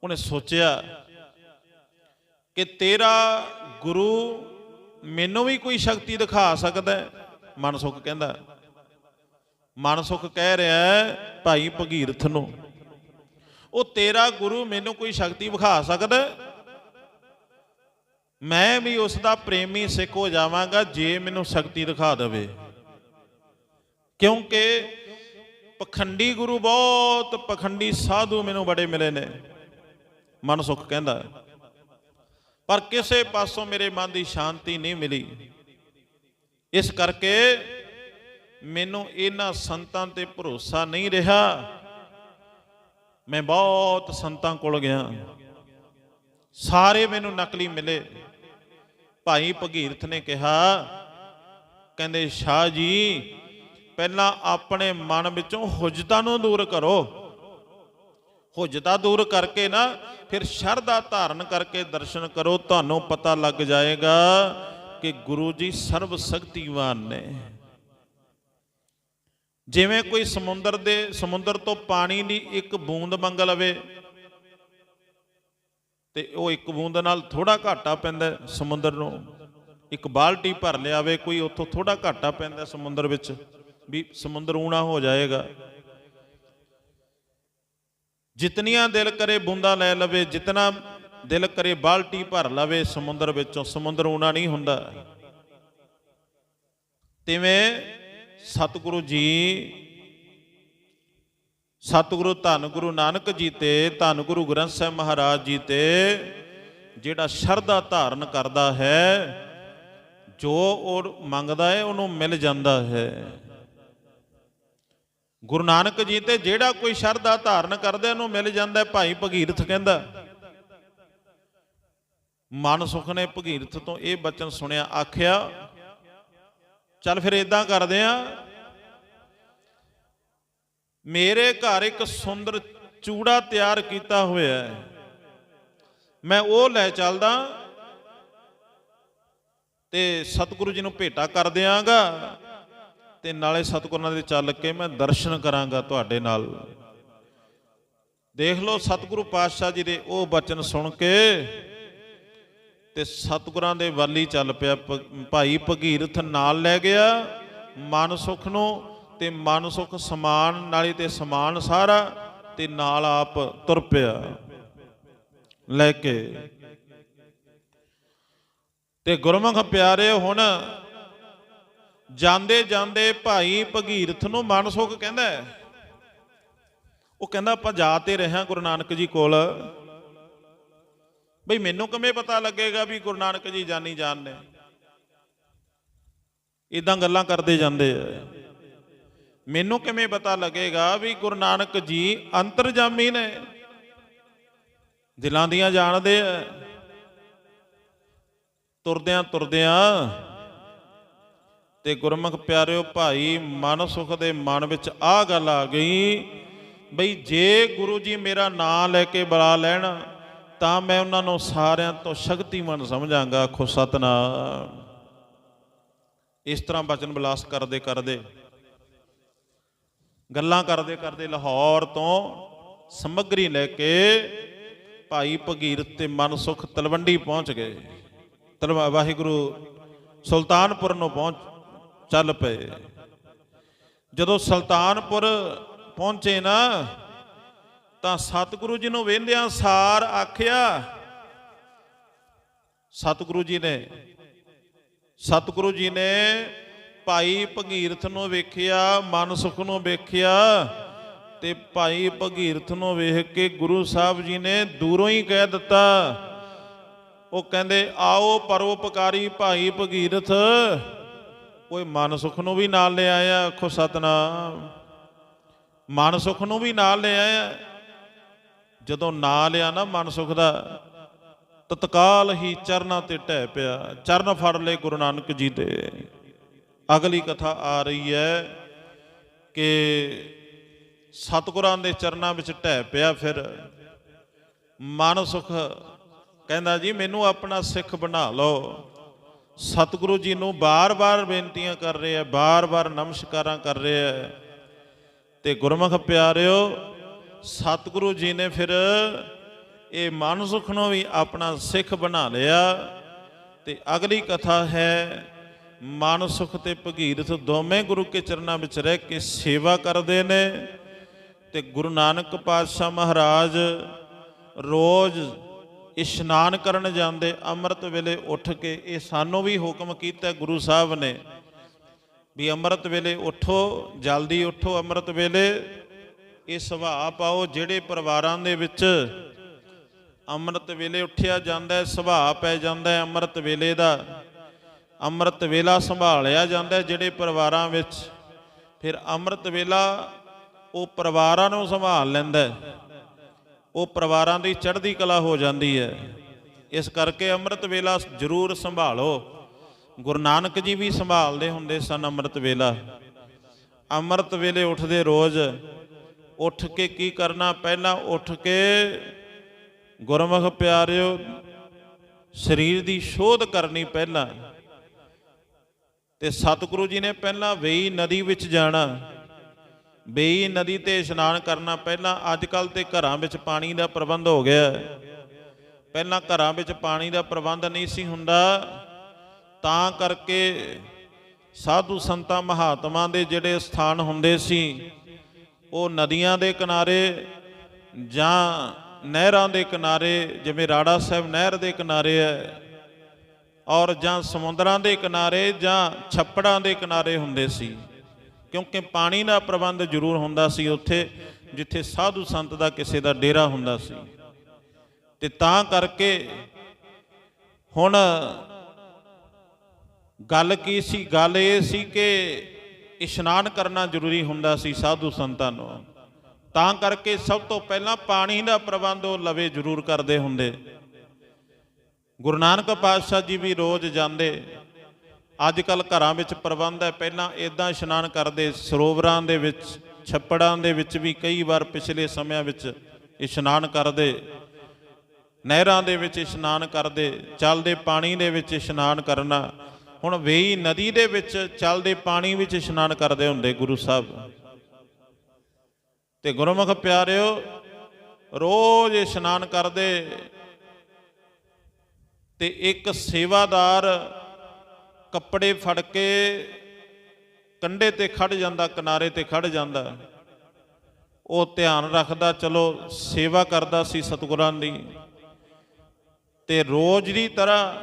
ਉਹਨੇ ਸੋਚਿਆ ਕਿ ਤੇਰਾ ਗੁਰੂ ਮੈਨੂੰ ਵੀ ਕੋਈ ਸ਼ਕਤੀ ਦਿਖਾ ਸਕਦਾ ਹੈ। ਮਨ ਸੁਖ ਕਹਿੰਦਾ, ਮਨ ਸੁਖ ਕਹਿ ਰਿਹਾ ਭਾਈ ਭਗੀਰਥ ਨੂੰ, ਉਹ ਤੇਰਾ ਗੁਰੂ ਮੈਨੂੰ ਕੋਈ ਸ਼ਕਤੀ ਵਿਖਾ ਸਕਦਾ ਮੈਂ ਵੀ ਉਸ ਦਾ ਪ੍ਰੇਮੀ ਸਿੱਖ ਹੋ ਜਾਵਾਂਗਾ ਜੇ ਮੈਨੂੰ ਸ਼ਕਤੀ ਦਿਖਾ ਦੇਵੇ। ਕਿਉਂਕਿ ਪਖੰਡੀ ਗੁਰੂ ਬਹੁਤ, ਪਖੰਡੀ ਸਾਧੂ ਮੈਨੂੰ ਬੜੇ ਮਿਲੇ ਨੇ। ਮਨ ਸੁਖ ਕਹਿੰਦਾ ਪਰ ਕਿਸੇ ਪਾਸੋਂ ਮੇਰੇ ਮਨ ਦੀ ਸ਼ਾਂਤੀ ਨਹੀਂ ਮਿਲੀ। ਇਸ ਕਰਕੇ ਮੈਨੂੰ ਇਹਨਾਂ ਸੰਤਾਂ ਤੇ ਭਰੋਸਾ ਨਹੀਂ ਰਿਹਾ। ਮੈਂ ਬਹੁਤ ਸੰਤਾਂ ਕੋਲ ਗਿਆ। ਸਾਰੇ ਮੈਨੂੰ ਨਕਲੀ ਮਿਲੇ। ਭਾਈ ਭਗੀਰਥ ਨੇ ਕਿਹਾ, ਕਹਿੰਦੇ, ਸ਼ਾਹ ਜੀ, ਪਹਿਲਾਂ ਆਪਣੇ ਮਨ ਵਿੱਚੋਂ ਹੁਜਤਾਂ ਨੂੰ ਦੂਰ ਕਰੋ। ਹੁਜਤਾ ਦੂਰ ਕਰਕੇ ਨਾ, ਫਿਰ ਸ਼ਰਧਾ ਧਾਰਨ ਕਰਕੇ ਦਰਸ਼ਨ ਕਰੋ, ਤੁਹਾਨੂੰ ਪਤਾ ਲੱਗ ਜਾਏਗਾ ਕਿ ਗੁਰੂ ਜੀ ਸਰਬ ਸ਼ਕਤੀਵਾਨ ਨੇ। ਜਿਵੇਂ ਕੋਈ ਸਮੁੰਦਰ ਦੇ, ਸਮੁੰਦਰ ਤੋਂ ਪਾਣੀ ਦੀ ਇੱਕ ਬੂੰਦ ਮੰਗ ਲਵੇ, ਤੇ ਉਹ ਇੱਕ ਬੂੰਦ ਨਾਲ ਥੋੜਾ ਘਾਟਾ ਪੈਂਦਾ ਸਮੁੰਦਰ ਨੂੰ। ਇੱਕ ਬਾਲਟੀ ਭਰ ਲਿਆਵੇ, ਕੋਈ ਉੱਥੋਂ ਥੋੜਾ ਘਾਟਾ ਪੈਂਦਾ ਸਮੁੰਦਰ ਵਿੱਚ, ਵੀ ਸਮੁੰਦਰ ਊਣਾ ਹੋ ਜਾਏਗਾ। ਜਿਤਨੀਆਂ ਦਿਲ ਕਰੇ ਬੂੰਦਾਂ ਲੈ ਲਵੇ, ਜਿਤਨਾ ਦਿਲ ਕਰੇ ਬਾਲਟੀ ਭਰ ਲਵੇ, ਸਮੁੰਦਰ ਵਿੱਚੋਂ ਸਮੁੰਦਰ ਊਣਾ ਨਹੀਂ ਹੁੰਦਾ। ਤਿਵੇਂ ਸਤਿਗੁਰੂ ਜੀ, ਸਤਿਗੁਰੂ ਧੰਨ ਗੁਰੂ ਨਾਨਕ ਜੀ ਤੇ ਧੰਨ ਗੁਰੂ ਗ੍ਰੰਥ ਸਾਹਿਬ ਮਹਾਰਾਜ ਜੀ ਤੇ ਜਿਹੜਾ ਸ਼ਰਧਾ ਧਾਰਨ ਕਰਦਾ ਹੈ, ਜੋ ਉਹ ਮੰਗਦਾ ਹੈ, ਉਹਨੂੰ ਮਿਲ ਜਾਂਦਾ ਹੈ। ਗੁਰੂ ਨਾਨਕ ਜੀ ਤੇ ਜਿਹੜਾ ਕੋਈ ਸ਼ਰਧਾ ਧਾਰਨ ਕਰਦਾ ਉਹਨੂੰ ਮਿਲ ਜਾਂਦਾ ਭਾਈ ਭਗੀਰਥ ਕਹਿੰਦਾ। ਮਨ ਸੁਖ ਨੇ ਭਗੀਰਥ ਤੋਂ ਇਹ ਬਚਨ ਸੁਣਿਆ, ਆਖਿਆ, ਚੱਲ ਫਿਰ ਇਦਾਂ ਕਰਦੇ ਆ। ਮੇਰੇ ਘਰ ਇੱਕ ਸੁੰਦਰ ਚੂੜਾ ਤਿਆਰ ਕੀਤਾ ਹੋਇਆ ਹੈ। ਮੈਂ ਉਹ ਲੈ ਚੱਲਦਾ ਤੇ ਸਤਿਗੁਰੂ ਜੀ ਨੂੰ ਭੇਟਾ ਕਰ ਦਿਆਂਗਾ। ਤੇ ਨਾਲੇ ਸਤਿਗੁਰਾਂ ਦੇ ਚੱਲ ਕੇ ਮੈਂ ਦਰਸ਼ਨ ਕਰਾਂਗਾ ਤੁਹਾਡੇ ਨਾਲ। ਦੇਖ ਲਓ ਸਤਿਗੁਰੂ ਪਾਤਸ਼ਾਹ ਜੀ ਦੇ ਉਹ ਬਚਨ ਸੁਣ ਕੇ ਤੇ ਸਤਿਗੁਰਾਂ ਦੇ ਵਾਲੀ ਚੱਲ ਪਿਆ ਭਾਈ ਭਗੀਰਥ ਨਾਲ ਲੈ ਗਿਆ, ਮਨ ਸੁਖ ਨੂੰ ਤੇ ਮਨ ਸੁਖ ਸਮਾਨ ਨਾਲੀ ਤੇ ਸਮਾਨ ਸਾਰਾ ਤੇ ਨਾਲ ਆਪ ਤੁਰ ਪਿਆ ਲੈ ਕੇ। ਤੇ ਗੁਰਮੁਖ ਪਿਆਰੇ, ਹੁਣ ਜਾਂਦੇ ਜਾਂਦੇ ਭਾਈ ਭਗੀਰਥ ਨੂੰ ਮਨ ਸੁਖ ਕਹਿੰਦਾ ਉਹ ਕਹਿੰਦਾ, ਆਪਾਂ ਜਾ ਤੇ ਰਹਾ ਗੁਰੂ ਨਾਨਕ ਜੀ ਕੋਲ। ਬਈ ਮੈਨੂੰ ਕਿਵੇਂ ਪਤਾ ਲੱਗੇਗਾ ਵੀ ਗੁਰੂ ਨਾਨਕ ਜੀ ਜਾਨੀ ਜਾਨ ਨੇ? ਇਦਾਂ ਗੱਲਾਂ ਕਰਦੇ ਜਾਂਦੇ ਆ। ਮੈਨੂੰ ਕਿਵੇਂ ਪਤਾ ਲੱਗੇਗਾ ਵੀ ਗੁਰੂ ਨਾਨਕ ਜੀ ਅੰਤਰਜਾਮੀ ਨੇ? ਦਿਲਾਂ ਦੀਆਂ ਜਾਣਦੇ ਆ। ਤੁਰਦਿਆਂ ਤੁਰਦਿਆਂ ਤੇ ਗੁਰਮੁਖ ਪਿਆਰਿਓ ਭਾਈ, ਮਨ ਸੁਖ ਦੇ ਮਨ ਵਿੱਚ ਆਹ ਗੱਲ ਆ ਗਈ ਬਈ ਜੇ ਗੁਰੂ ਜੀ ਮੇਰਾ ਨਾਮ ਲੈ ਕੇ ਬੁਲਾ ਲੈਣ, ਤਾਂ ਮੈਂ ਉਹਨਾਂ ਨੂੰ ਸਾਰਿਆਂ ਤੋਂ ਸ਼ਕਤੀਮਨ ਸਮਝਾਂਗਾ, ਆਖੋ ਸਤਨਾਮ। ਇਸ ਤਰ੍ਹਾਂ ਬਚਨ ਵਿਲਾਸ ਕਰਦੇ ਕਰਦੇ, ਗੱਲਾਂ ਕਰਦੇ ਕਰਦੇ ਲਾਹੌਰ ਤੋਂ ਸਮੱਗਰੀ ਲੈ ਕੇ ਭਾਈ ਭਗੀਰ ਤੇ ਮਨ ਸੁਖ ਤਲਵੰਡੀ ਪਹੁੰਚ ਗਏ। ਤਲਵਾ ਵਾਹਿਗੁਰੂ ਸੁਲਤਾਨਪੁਰ ਨੂੰ ਪਹੁੰਚ ਚੱਲ ਪਏ। ਜਦੋਂ ਸੁਲਤਾਨਪੁਰ ਪਹੁੰਚੇ ਨਾ, ਤਾਂ ਸਤਿਗੁਰੂ ਜੀ ਨੂੰ ਵੇਂਦਿਆਂ ਸਾਰ ਆਖਿਆ, ਸਤਿਗੁਰੂ ਜੀ ਨੇ, ਸਤਿਗੁਰੂ ਜੀ ਨੇ ਭਾਈ ਭਗੀਰਥ ਨੂੰ ਵੇਖਿਆ, ਮਨ ਸੁਖ ਨੂੰ ਵੇਖਿਆ ਤੇ ਭਾਈ ਭਗੀਰਥ ਨੂੰ ਵੇਖ ਕੇ ਗੁਰੂ ਸਾਹਿਬ ਜੀ ਨੇ ਦੂਰੋਂ ਹੀ ਕਹਿ ਦਿੱਤਾ। ਉਹ ਕਹਿੰਦੇ, ਆਓ ਪਰਉਪਕਾਰੀ ਭਾਈ ਭਗੀਰਥ ਓਏ ਮਨ ਸੁਖ ਨੂੰ ਵੀ ਨਾਲ ਲੈ ਆਇਆ, ਆਖੋ ਸਤਨਾਮ। ਮਨ ਸੁਖ ਨੂੰ ਵੀ ਨਾਲ ਲੈ ਆਇਆ। ਜਦੋਂ ਨਾ ਲਿਆ ਨਾ ਮਨ ਸੁਖ ਦਾ, ਤਤਕਾਲ ਹੀ ਚਰਨਾਂ ਤੇ ਢਹਿ ਪਿਆ। ਚਰਨ ਫੜ ਲਏ ਗੁਰੂ ਨਾਨਕ ਜੀ ਦੇ। ਅਗਲੀ ਕਥਾ ਆ ਰਹੀ ਹੈ ਕਿ ਸਤਿਗੁਰਾਂ ਦੇ ਚਰਨਾਂ ਵਿੱਚ ਢਹਿ ਪਿਆ ਫਿਰ। ਮਨ ਸੁਖ ਕਹਿੰਦਾ ਜੀ, ਮੈਨੂੰ ਆਪਣਾ ਸਿੱਖ ਬਣਾ ਲਓ। ਸਤਿਗੁਰੂ ਜੀ ਨੂੰ ਬਾਰ-ਬਾਰ ਬੇਨਤੀਆਂ ਕਰ ਰਹੇ ਰਿਹਾ ਬਾਰ-ਬਾਰ ਨਮਸਕਾਰਾਂ ਕਰ ਰਿਹਾ ਤੇ ਗੁਰਮੁਖ ਪਿਆਰਿਓ, ਸਤਿਗੁਰੂ ਜੀ ਨੇ ਫਿਰ ਇਹ ਮਨ ਸੁਖ ਨੂੰ ਵੀ ਆਪਣਾ ਸਿੱਖ ਬਣਾ ਲਿਆ। ਤੇ ਅਗਲੀ ਕਥਾ ਹੈ, ਮਨ ਸੁਖ ਤੇ ਭਗੀਰਥ ਦੋਵੇਂ ਗੁਰੂ ਕੇ ਚਰਨਾਂ ਵਿੱਚ ਰਹਿ ਕੇ ਸੇਵਾ ਕਰਦੇ ਨੇ। ਤੇ ਗੁਰੂ ਨਾਨਕ ਪਾਤਸ਼ਾਹ ਮਹਾਰਾਜ ਰੋਜ਼ ਇਸ਼ਨਾਨ ਕਰਨ ਜਾਂਦੇ ਅੰਮ੍ਰਿਤ ਵੇਲੇ ਉੱਠ ਕੇ ਇਹ ਸਾਨੂੰ ਵੀ ਹੁਕਮ ਕੀਤਾ ਗੁਰੂ ਸਾਹਿਬ ਨੇ ਵੀ ਅੰਮ੍ਰਿਤ ਵੇਲੇ ਉਠੋ, ਜਲਦੀ ਉਠੋ ਅੰਮ੍ਰਿਤ ਵੇਲੇ। ਇਹ ਸੁਭਾਅ ਪਾਓ ਜਿਹੜੇ ਪਰਿਵਾਰਾਂ ਦੇ ਵਿੱਚ ਅੰਮ੍ਰਿਤ ਵੇਲੇ ਉੱਠਿਆ ਜਾਂਦਾ ਹੈ, ਸੁਭਾਅ ਪੈ ਜਾਂਦਾ ਹੈ ਅੰਮ੍ਰਿਤ ਵੇਲੇ ਦਾ। ਅੰਮ੍ਰਿਤ ਵੇਲਾ ਸੰਭਾਲਿਆ ਜਾਂਦਾ ਜਿਹੜੇ ਪਰਿਵਾਰਾਂ ਵਿੱਚ। ਫਿਰ ਅੰਮ੍ਰਿਤ ਵੇਲਾ ਉਹ ਪਰਿਵਾਰਾਂ ਨੂੰ ਸੰਭਾਲ ਲੈਂਦਾ ਹੈ। ਉਹ ਪਰਿਵਾਰਾਂ ਦੀ ਚੜ੍ਹਦੀ ਕਲਾ ਹੋ ਜਾਂਦੀ ਹੈ। ਇਸ ਕਰਕੇ ਅੰਮ੍ਰਿਤ ਵੇਲਾ ਜ਼ਰੂਰ ਸੰਭਾਲੋ। ਗੁਰੂ ਨਾਨਕ ਜੀ ਵੀ ਸੰਭਾਲਦੇ ਹੁੰਦੇ ਸਨ ਅੰਮ੍ਰਿਤ ਵੇਲਾ। ਅੰਮ੍ਰਿਤ ਵੇਲੇ ਉੱਠਦੇ ਰੋਜ਼ ਉੱਠ ਕੇ ਕੀ ਕਰਨਾ? ਪਹਿਲਾਂ ਉੱਠ ਕੇ ਗੁਰਮੁਖ ਪਿਆਰਿਓ, ਸਰੀਰ ਦੀ ਸ਼ੋਧ ਕਰਨੀ ਪਹਿਲਾਂ। ਤੇ ਸਤਿਗੁਰੂ ਜੀ ਨੇ ਪਹਿਲਾਂ ਵੇਈ ਨਦੀ ਵਿੱਚ ਜਾਣਾ। ਬੇਈ ਨਦੀ ਤੇ ਇਸ਼ਨਾਨ ਕਰਨਾ ਪਹਿਲਾਂ ਅੱਜ ਕੱਲ ਤੇ ਘਰਾਂ ਵਿੱਚ ਪਾਣੀ ਦਾ ਪ੍ਰਬੰਧ ਹੋ ਗਿਆ। ਪਹਿਲਾਂ ਘਰਾਂ ਵਿੱਚ ਪਾਣੀ ਦਾ ਪ੍ਰਬੰਧ ਨਹੀਂ ਸੀ ਹੁੰਦਾ। ਤਾਂ ਕਰਕੇ ਸਾਧੂ ਸੰਤਾਂ ਮਹਾਤਮਾ ਦੇ ਜਿਹੜੇ ਸਥਾਨ ਹੁੰਦੇ ਸੀ, ਉਹ ਨਦੀਆਂ ਦੇ ਕਿਨਾਰੇ ਜਾਂ ਨਹਿਰਾਂ ਦੇ ਕਿਨਾਰੇ, ਜਿਵੇਂ ਰਾੜਾ ਸਾਹਿਬ ਨਹਿਰ ਦੇ ਕਿਨਾਰੇ ਹੈ, ਔਰ ਜਾਂ ਸਮੁੰਦਰਾਂ ਦੇ ਕਿਨਾਰੇ ਜਾਂ ਛੱਪੜਾਂ ਦੇ ਕਿਨਾਰੇ ਹੁੰਦੇ ਸੀ। ਕਿਉਂਕਿ ਪਾਣੀ ਦਾ ਪ੍ਰਬੰਧ ਜ਼ਰੂਰ ਹੁੰਦਾ ਸੀ ਉੱਥੇ, ਜਿੱਥੇ ਸਾਧੂ ਸੰਤ ਦਾ ਕਿਸੇ ਦਾ ਡੇਰਾ ਹੁੰਦਾ ਸੀ। ਤੇ ਤਾਂ ਕਰਕੇ ਹੁਣ ਗੱਲ ਕੀ ਸੀ? ਗੱਲ ਇਹ ਸੀ ਕਿ ਇਸ਼ਨਾਨ ਕਰਨਾ ਜ਼ਰੂਰੀ ਹੁੰਦਾ ਸੀ ਸਾਧੂ ਸੰਤਾਂ ਨੂੰ। ਤਾਂ ਕਰਕੇ ਸਭ ਤੋਂ ਪਹਿਲਾਂ ਪਾਣੀ ਦਾ ਪ੍ਰਬੰਧ ਉਹ ਲਵੇ ਜ਼ਰੂਰ ਕਰਦੇ ਹੁੰਦੇ। ਗੁਰੂ ਨਾਨਕ ਪਾਤਸ਼ਾਹ ਜੀ ਵੀ ਰੋਜ਼ ਜਾਂਦੇ। ਅੱਜ ਕੱਲ ਘਰਾਂ ਵਿੱਚ ਪ੍ਰਬੰਧ ਹੈ। ਪਹਿਲਾਂ ਇਦਾਂ ਇਸ਼ਨਾਨ ਕਰਦੇ ਸਰੋਵਰਾਂ ਦੇ ਵਿੱਚ, ਛੱਪੜਾਂ ਦੇ ਵਿੱਚ ਵੀ ਕਈ ਵਾਰ ਪਿਛਲੇ ਸਮਿਆਂ ਵਿੱਚ ਇਸ਼ਨਾਨ ਕਰਦੇ, ਨਹਿਰਾਂ ਦੇ ਵਿੱਚ ਇਸ਼ਨਾਨ ਕਰਦੇ, ਚੱਲਦੇ ਪਾਣੀ ਦੇ ਵਿੱਚ ਇਸ਼ਨਾਨ ਕਰਨਾ। ਹੁਣ ਵੇਈ ਨਦੀ ਦੇ ਵਿੱਚ ਚੱਲਦੇ ਪਾਣੀ ਵਿੱਚ ਇਸ਼ਨਾਨ ਕਰਦੇ ਹੁੰਦੇ ਗੁਰੂ ਸਾਹਿਬ। ਤੇ ਗੁਰਮੁਖ ਪਿਆਰਿਓ, ਰੋਜ਼ ਇਸ਼ਨਾਨ ਕਰਦੇ ਤੇ ਇੱਕ ਸੇਵਾਦਾਰ ਕੱਪੜੇ ਫੜ ਕੇ ਕੰਡੇ ਤੇ ਖੜ ਜਾਂਦਾ, ਕਿਨਾਰੇ ਤੇ ਖੜ ਜਾਂਦਾ। ਉਹ ਧਿਆਨ ਰੱਖਦਾ, ਚਲੋ ਸੇਵਾ ਕਰਦਾ ਸੀ ਸਤਿਗੁਰਾਂ ਦੀ। ਤੇ ਰੋਜ਼ ਦੀ ਤਰ੍ਹਾਂ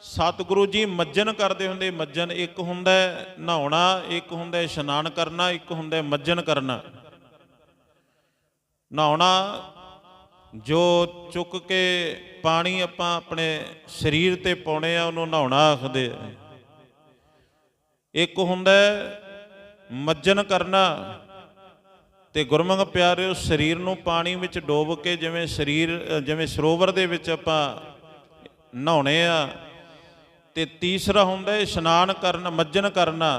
ਸਤਿਗੁਰੂ ਜੀ ਮੱਜਨ ਕਰਦੇ ਹੁੰਦੇ, ਮੱਜਨ ਇੱਕ ਹੁੰਦਾ ਨਹਾਉਣਾ, ਇੱਕ ਹੁੰਦਾ ਇਸ਼ਨਾਨ ਕਰਨਾ, ਇੱਕ ਹੁੰਦਾ ਹੈ ਮੱਜਨ ਕਰਨਾ। ਨਹਾਉਣਾ ਜੋ ਚੁੱਕ ਕੇ ਪਾਣੀ ਆਪਾਂ ਆਪਣੇ ਸਰੀਰ ਤੇ ਪਾਉਣੇ ਆ, ਉਹਨੂੰ ਨਹਾਉਣਾ ਆਖਦੇ ਆ। ਇੱਕ ਹੁੰਦਾ ਹੈ, ਮੱਜਨ ਕਰਨਾ ਤੇ ਗੁਰਮੁਖ ਪਿਆਰਿਓ, ਸਰੀਰ ਨੂੰ ਪਾਣੀ ਵਿੱਚ ਡੋਬ ਕੇ ਜਿਵੇਂ ਸਰੀਰ, ਜਿਵੇਂ ਸਰੋਵਰ ਦੇ ਵਿੱਚ ਆਪਾਂ ਨਹਾਉਣੇ ਆ, ਤੇ ਤੀਸਰਾ ਹੁੰਦਾ ਇਸ਼ਨਾਨ ਕਰਨਾ, ਮੱਜਨ ਕਰਨਾ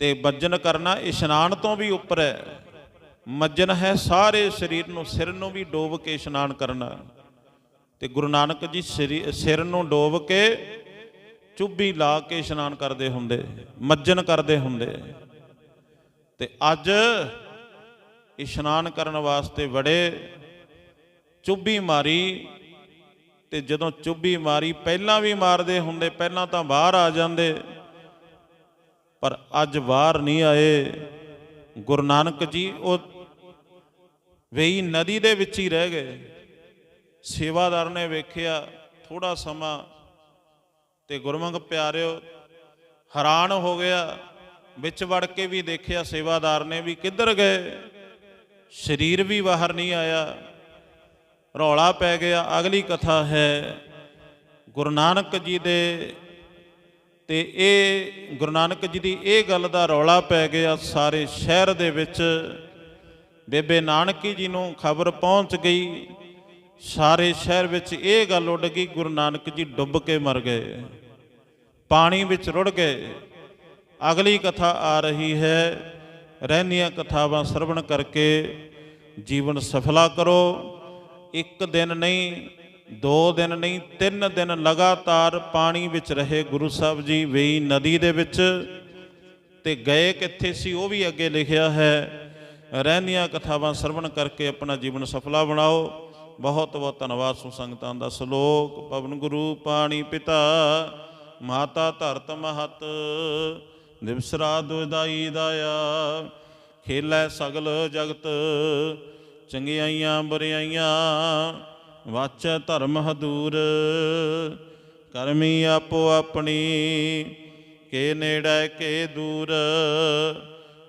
ਤੇ ਮੱਜਨ ਕਰਨਾ ਇਸ਼ਨਾਨ ਤੋਂ ਵੀ ਉੱਪਰ ਹੈ। ਮੱਜਨ ਹੈ ਸਾਰੇ ਸਰੀਰ ਨੂੰ ਸਿਰ ਨੂੰ ਵੀ ਡੋਬ ਕੇ ਇਸ਼ਨਾਨ ਕਰਨਾ। ਤੇ ਗੁਰੂ ਨਾਨਕ ਜੀ ਸਰੀ- ਸਿਰ ਨੂੰ ਡੋਬ ਕੇ ਚੁੱਭੀ ਲਾ ਕੇ ਇਸ਼ਨਾਨ ਕਰਦੇ ਹੁੰਦੇ, ਮੱਜਨ ਕਰਦੇ ਹੁੰਦੇ। ਤੇ ਅੱਜ ਇਸ਼ਨਾਨ ਕਰਨ ਵਾਸਤੇ ਬੜੇ ਚੁੱਭੀ ਮਾਰੀ। ਤੇ ਜਦੋਂ ਚੁੱਭੀ ਮਾਰੀ, ਪਹਿਲਾਂ ਵੀ ਮਾਰਦੇ ਹੁੰਦੇ, ਪਹਿਲਾਂ ਤਾਂ ਬਾਹਰ ਆ ਜਾਂਦੇ। ਪਰ ਅੱਜ ਬਾਹਰ ਨਹੀਂ ਆਏ। ਗੁਰੂ ਨਾਨਕ ਜੀ, ਉਹ ਵੇਈ ਨਦੀ ਦੇ ਵਿੱਚ ਹੀ ਰਹਿ ਗਏ। ਸੇਵਾਦਾਰ ਨੇ ਵੇਖਿਆ ਥੋੜਾ ਸਮਾਂ ਤੇ ਗੁਰਮੰਗ ਪਿਆਰਿਓ, ਹੈਰਾਨ ਹੋ ਗਿਆ। ਵਿੱਚ ਵੜ ਕੇ ਵੀ ਦੇਖਿਆ ਸੇਵਾਦਾਰ ਨੇ ਵੀ ਕਿੱਧਰ ਗਏ। ਸਰੀਰ ਵੀ ਬਾਹਰ ਨਹੀਂ ਆਇਆ। ਰੌਲਾ ਪੈ ਗਿਆ। ਅਗਲੀ ਕਥਾ ਹੈ, ਗੁਰੂ ਨਾਨਕ ਜੀ ਦੇ ਤੇ ਇਹ, ਗੁਰੂ ਨਾਨਕ ਜੀ ਦੀ ਇਹ ਗੱਲ ਦਾ ਰੌਲਾ ਪੈ ਗਿਆ ਸਾਰੇ ਸ਼ਹਿਰ ਦੇ ਵਿੱਚ। ਬੇਬੇ ਨਾਨਕੀ ਜੀ ਨੂੰ ਖਬਰ ਪਹੁੰਚ ਗਈ। ਸਾਰੇ ਸ਼ਹਿਰ ਵਿੱਚ ਇਹ ਗੱਲ ਉੱਡ ਗਈ, ਗੁਰੂ ਨਾਨਕ ਜੀ ਡੁੱਬ ਕੇ ਮਰ ਗਏ। ਪਾਣੀ ਵਿੱਚ ਰੁੜ ਗਏ। ਅਗਲੀ ਕਥਾ ਆ ਰਹੀ ਹੈ। ਰਹਿੰਦੀਆਂ ਕਥਾਵਾਂ ਸਰਵਣ ਕਰਕੇ ਜੀਵਨ ਸਫਲਾ ਕਰੋ। ਇੱਕ ਦਿਨ ਨਹੀਂ, ਦੋ ਦਿਨ ਨਹੀਂ, ਤਿੰਨ ਦਿਨ ਲਗਾਤਾਰ ਪਾਣੀ ਵਿੱਚ ਰਹੇ ਗੁਰੂ ਸਾਹਿਬ ਜੀ ਵੇਈ ਨਦੀ ਦੇ ਵਿੱਚ ਤੇ ਗਏ ਕਿੱਥੇ ਸੀ ਉਹ ਵੀ ਅੱਗੇ ਲਿਖਿਆ ਹੈ। ਰਹਿੰਦੀਆਂ ਕਥਾਵਾਂ ਸਰਵਣ ਕਰਕੇ ਆਪਣਾ ਜੀਵਨ ਸਫਲਾ ਬਣਾਓ। ਬਹੁਤ ਬਹੁਤ ਧੰਨਵਾਦ ਸੋ ਸੰਗਤਾਂ ਦਾ ਸ਼ਲੋਕ। ਪਵਨ ਗੁਰੂ ਪਾਣੀ ਪਿਤਾ, ਮਾਤਾ ਧਰਤ ਮਹਤ ਦਿਵਸ ਰਾਤ ਦੁਇਦਾਈ ਦਾਇਆ। ਖੇਲੇ ਸਗਲ ਜਗਤ, ਚੰਗਿਆਈਆਂ ਬੁਰਿਆਈਆਂ, ਵਾਚੈ ਧਰਮ ਹਦੂਰ। ਕਰਮੀ ਆਪੋ ਆਪਣੀ, ਕੇ ਨੇੜੇ ਕੇ ਦੂਰ।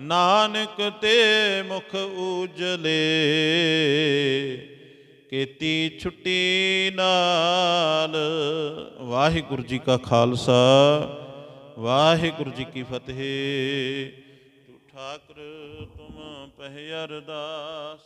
ਨਾਨਕ ਤੇ ਮੁਖ ਉਜਲੇ, ਕੀਤੀ ਛੁੱਟੀ ਨਾਲ। ਵਾਹਿਗੁਰੂ ਜੀ ਕਾ ਖਾਲਸਾ, ਵਾਹਿਗੁਰੂ ਜੀ ਕੀ ਫਤਿਹ। ਤੂੰ ਠਾਕੁਰ, ਤੁਮ ਪਹਿ ਅਰਦਾਸ।